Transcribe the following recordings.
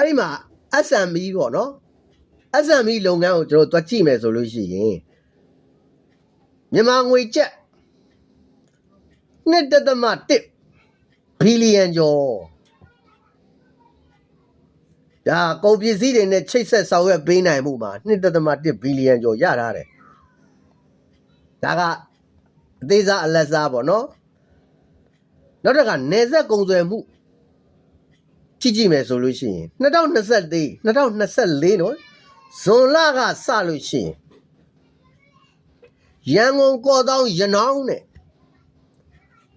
အဲ့ဒီမှာ SME ပေါ့နော် SME လုပ်ငန်းကိုကျွန်တော်တို့တွက်ကြည့်မယ်ဆိုလို့ရှိရင်မြန်မာငွေကျပ်1.1ဘီလီယံကျော်ဒါကုန်ပစ္စည်းတွေနဲ့ချိတ်ဆက်ဆောင်ရွက်ပေးနိုင်မှုမှာ1.1ဘီလီယံကျော်ရထားတယ်ဒါကအသေးစားအလက်စားပေါ့နော်နောက်တစ်ခါနေဆက်ကုန်သွယ်မှု ကြည့်ကြည့်မယ်ဆိုလို့ရှိရင်2024 2024နော်ဇွန်လကစလို့ရှိရင်ရန်ကုန်ကော့တောင်းရနောင်းနဲ့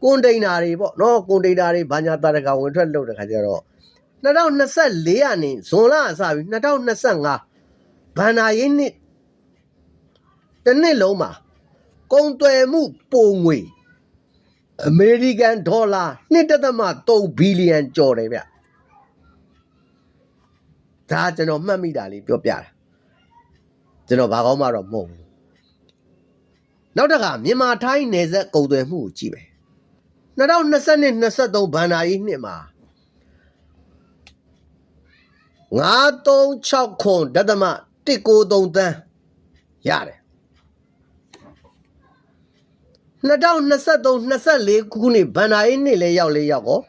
ကွန်တိန်နာတွေပေါ့နော်ကွန်တိန်နာတွေဘာညာတာတကဝင်ထွက်လုပ်တဲ့ခါကျတော့2024ကနေဇွန်လအစပြီး2025ဘန်နာရေးနှစ်တစ်နှစ်လုံးမှာကုန်သွယ်မှုပုံငွေအမေရိကန်ဒေါ်လာ1.3ဘီလီယံကျော်တယ်ဗျ ဒါကျွန်တော်မှတ်မိတာလေးပြောပြတာကျွန်တော်ဘာကောင်းမှတော့မဟုတ်ဘူးနောက်တစ်ခါမြန်မာထိုင်းနယ်စပ်ကုန်သွယ်မှုကိုကြည့်မယ်2020 23ဘန်နာရေးနှစ်မှာ936ခွန်ဒသမ193တန်းရတယ်2023 24ခုနှစ်ဘန်နာရေးနှစ်လည်းရောက်လေရောက်ကော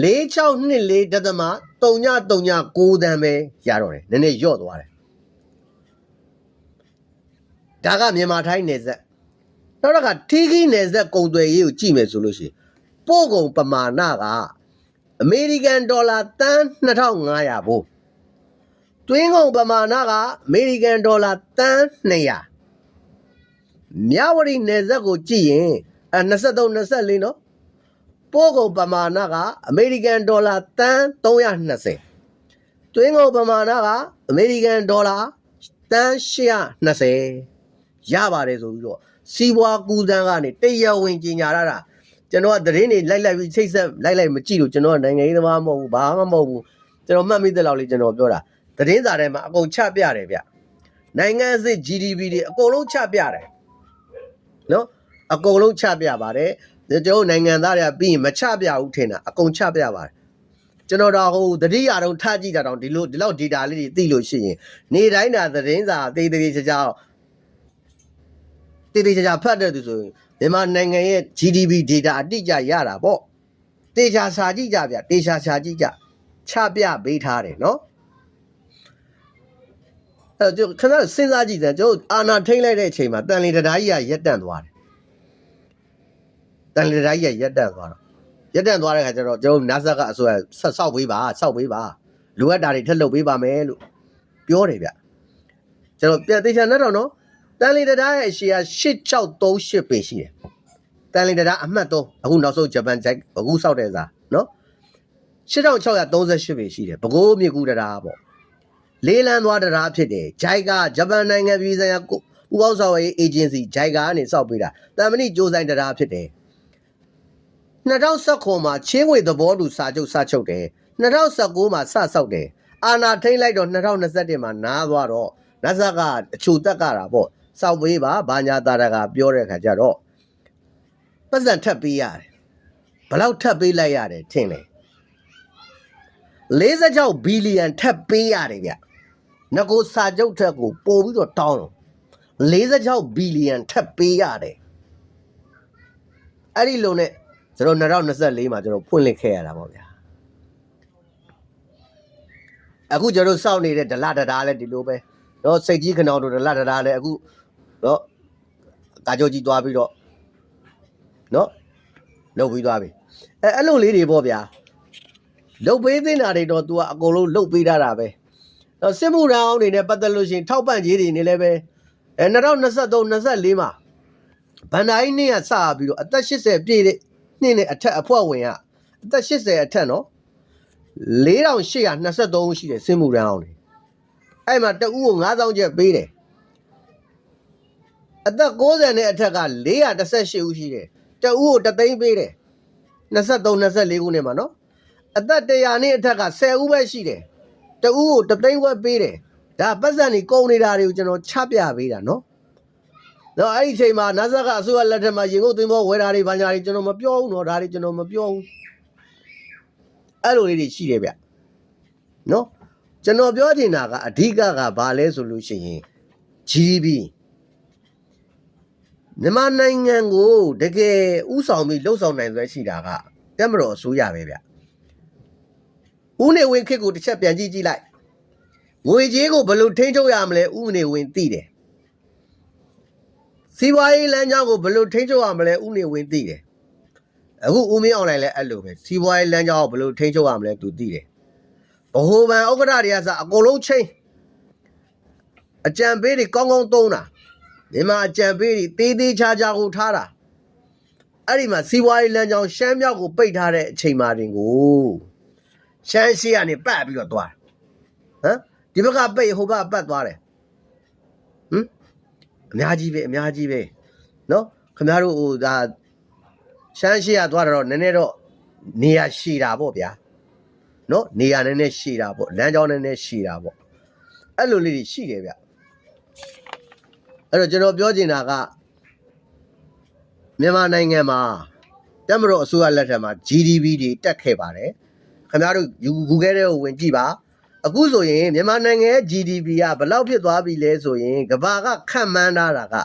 4624ဒသမ3939တန်းပဲရတော့တယ်နည်းနည်းညော့သွားတယ်ဒါကမြန်မာထိုင်းနယ်စပ်နောက်တစ်ခါထီးခီးနယ်စပ်ကုန်သွယ်ရေးကိုကြည့်မယ်ဆိုလို့ရှိရင်ပို့ကုန်ပမာဏကအမေရိကန်ဒေါ်လာတန်း2500ဘို့တွင်းကုန်ပမာဏကအမေရိကန်ဒေါ်လာတန်း200မြဝတီနယ်စပ်ကိုကြည့်ရင်အဲ23 24နော် ပို့ကုန်ပမာဏကအမေရိကန်ဒေါ်လာတန်း320တွင်းကုန်ပမာဏကအမေရိကန်ဒေါ်လာတန်း820ရပါတယ်ဆိုပြီးတော့စီးပွားကူးသန်းကနေတရဝင်ကြီးညာရတာကျွန်တော်ကသတင်းတွေလိုက်လိုက်ပြီးချိတ်ဆက်လိုက်လိုက်မကြည့်လို့ကျွန်တော်ကနိုင်ငံရေးသမားမဟုတ်ဘူးဘာမှမဟုတ်ဘူးကျွန်တော်မှတ်မိတဲ့လောက်လေးကျွန်တော်ပြောတာသတင်းစာထဲမှာအကုန်ချပြတယ်ဗျနိုင်ငံအစစ် GDP တွေအကုန်လုံးချပြတယ်နော်အကုန်လုံးချပြပါတယ် ကျွန်တော်တို့နိုင်ငံသားတွေကပြီးရင်မချပြဘူးထင်တာအကုန်ချပြပါတယ်ကျွန်တော်တော့ဟိုတတိယတော့ထားကြည့်တာတော့ဒီလိုဒီလောက် data လေးတွေသိလို့ရှိရင်နေတိုင်းတာသတင်းစာသေးသေးချာချာတေးသေးချာချာဖတ်တဲ့သူဆိုရင်မြန်မာနိုင်ငံရဲ့ GDP data အတိအကျရတာပေါ့တေချာစာကြည့်ကြဗျတေချာစာကြည့်ကြချပြပေးထားတယ်နော်အဲ့တော့ခဏစဉ်းစားကြည့်တယ်ကျွန်တော်အာနာထိမ့်လိုက်တဲ့အချိန်မှာတန်လီတရားကြီးကရက်တန့်သွားတယ် တန်လီတရားကြီးကရက်တန့်သွားတော့ရက်တန့်သွားတဲ့ခါကျတော့ကျွန်တော်နာဆာကအစိုးရဆက်ဆောက်ပေးပါဆောက်ပေးပါလိုအပ်တာတွေထပ်လုပ်ပေးပါမယ်လို့ပြောတယ်ဗျကျွန်တော်ပြန်သေချာနဲ့တော့နော်တန်လီတရားရဲ့အရှိယာ8638ပေရှိတယ်တန်လီတရားအမှတ်3အခုနောက်ဆုံးဂျပန်ဂျိုက်အခုဆောက်တဲ့စားနော်8638ပေရှိတယ်ပဲခူးမြေကူတရားပေါ့လေးလန်းသွားတရားဖြစ်တယ်ဂျိုက်ကဂျပန်နိုင်ငံပြည်ဆိုင်ရာပူပေါင်းဆောင်ရေးအေဂျင်စီဂျိုက်ကနေစောက်ပေးတာတန်မဏိကြိုးဆိုင်တရားဖြစ်တယ် 2019မှာချင်းဝေသဘောတူစာချုပ်စချုပ်တယ်2019မှာစဆောက်တယ်အာနာထိမ့်လိုက်တော့2021မှာနားသွားတော့နတ်ဆာကအချိုတက်ကြတာပေါ့စောက်ပေးပါဘာညာတာကပြောတဲ့ခါကျတော့ပတ်စံထပ်ပေးရတယ်ဘလောက်ထပ်ပေးလိုက်ရတယ်ထင်တယ်46ဘီလီယံထပ်ပေးရတယ်ဗျငကိုစာချုပ်ထက်ကိုပို့ပြီးတော့တောင်းတော့46ဘီလီယံထပ်ပေးရတယ်အဲ့ဒီလိုနဲ့ ကျွန်တော်2024မှာကျွန်တော်ဖွင့်လှစ်ခဲ့ရတာပေါ့ဗျာအခုကျွန်တော်စောင့်နေတဲ့ဒလဒတာလည်းဒီလိုပဲနော်စိတ်ကြီးခဏောင်တို့ဒလဒတာလည်းအခုနော်ကာကြောကြီးသွားပြီးတော့နော်လုတ်ပြီးသွားပြီအဲအဲ့လိုလေးတွေပေါ့ဗျာလုတ်ပေးသင့်တာတွေတော့ तू ကအကုန်လုံးလုတ်ပေးထားတာပဲနော်စစ်မှုရအောင်တွေနဲ့ပတ်သက်လို့ရှိရင်ထောက်ပံ့ရေးတွေနေလည်းပဲအဲ2023 24မှာဗန္ဒာကြီးနေ့ကစပြီးတော့အသက်80ပြည့်တဲ့ နှစ်နဲ့အထက်အဖွဲ့ဝင်ကအသက်80အထက်နော်4823ဦးရှိတယ်စစ်မှုရန်အောင်တွေအဲ့မှာတဦးကို9000ကျပ်ပေးတယ်အသက်60နဲ့အထက်က418ဦးရှိတယ်တဦးကိုတသိန်းပေးတယ်23 24ခုနှစ်မှာနော်အသက်100နဲ့အထက်က10ဦးပဲရှိတယ်တဦးကိုတသိန်းဝက်ပေးတယ်ဒါပတ်စံနေကုန်နေတာတွေကိုကျွန်တော်ချပြပေးတာနော် တော့အဲ့ဒီအချိန်မှာနာဇက်ကအစိုးရလက်ထက်မှာရင်ကုန်သွင်းဖို့ဝယ်တာတွေဘာညာတွေကျွန်တော်မပြောဘူးနော်ဒါတွေကျွန်တော်မပြောဘူးအဲ့လိုလေးတွေရှိတယ်ဗျနော်ကျွန်တော်ပြောချင်တာကအဓိကကဘာလဲဆိုလို့ရှိရင် GDP မြန်မာနိုင်ငံကိုတကယ်ဥဆောင်ပြီးလှုပ်ဆောင်နိုင်စွမ်းရှိတာကတက်မတော်အစိုးရပဲဗျဦးနေဝင်းခေတ်ကိုတစ်ချက်ပြန်ကြည့်ကြည့်လိုက်ငွေကြေးကိုဘယ်လိုထိန်းချုပ်ရမလဲဦးနေဝင်းသိတယ် စီးပွားရေးလမ်းကြောင်းကိုဘယ်လိုထိန်းချုပ်ရမလဲဦးနေဝင်းသိတယ်အခုဦးမင်းအောင်လိုက်လဲအဲ့လိုပဲစီးပွားရေးလမ်းကြောင်းကိုဘယ်လိုထိန်းချုပ်ရမလဲသူသိတယ်ဗဟိုဘဏ်ဥက္ကဋ္ဌတွေကစအကုန်လုံးချင်းအကြံပေးတွေကောင်းကောင်းသုံးတာမြန်မာအကြံပေးတွေတေးသေးချာချာကိုထားတာအဲ့ဒီမှာစီးပွားရေးလမ်းကြောင်းရှမ်းမြောက်ကိုပိတ်ထားတဲ့အချိန်မှတင်ကိုရှမ်းရှိကနေပတ်ပြီးတော့သွားတယ်ဟမ်ဒီဘက်ကပိတ်ဟိုဘက်ကပတ်သွားတယ်ဟမ် အများကြီးပဲအများကြီးပဲနော်ခင်ဗျားတို့ဟိုဒါရှမ်းရှိကသွားတာတော့နည်းနည်းတော့နေရာရှည်တာပေါ့ဗျာနော်နေရာနည်းနည်းရှည်တာပေါ့လမ်းကြောင်းနည်းနည်းရှည်တာပေါ့အဲ့လိုလေးတွေရှိတယ်ဗျအဲ့တော့ကျွန်တော်ပြောချင်တာကမြန်မာနိုင်ငံမှာတက်မတော်အစိုးရလက်ထက်မှာ GDP တွေတက်ခဲ့ပါတယ်ခင်ဗျားတို့ Google ထဲကိုဝင်ကြည့်ပါ အခုဆိုရင်မြန်မာနိုင်ငံရဲ့ GDP ကဘယ်လောက်ဖြစ်သွားပြီလဲဆိုရင်ကမ္ဘာကခန့်မှန်းထားတာက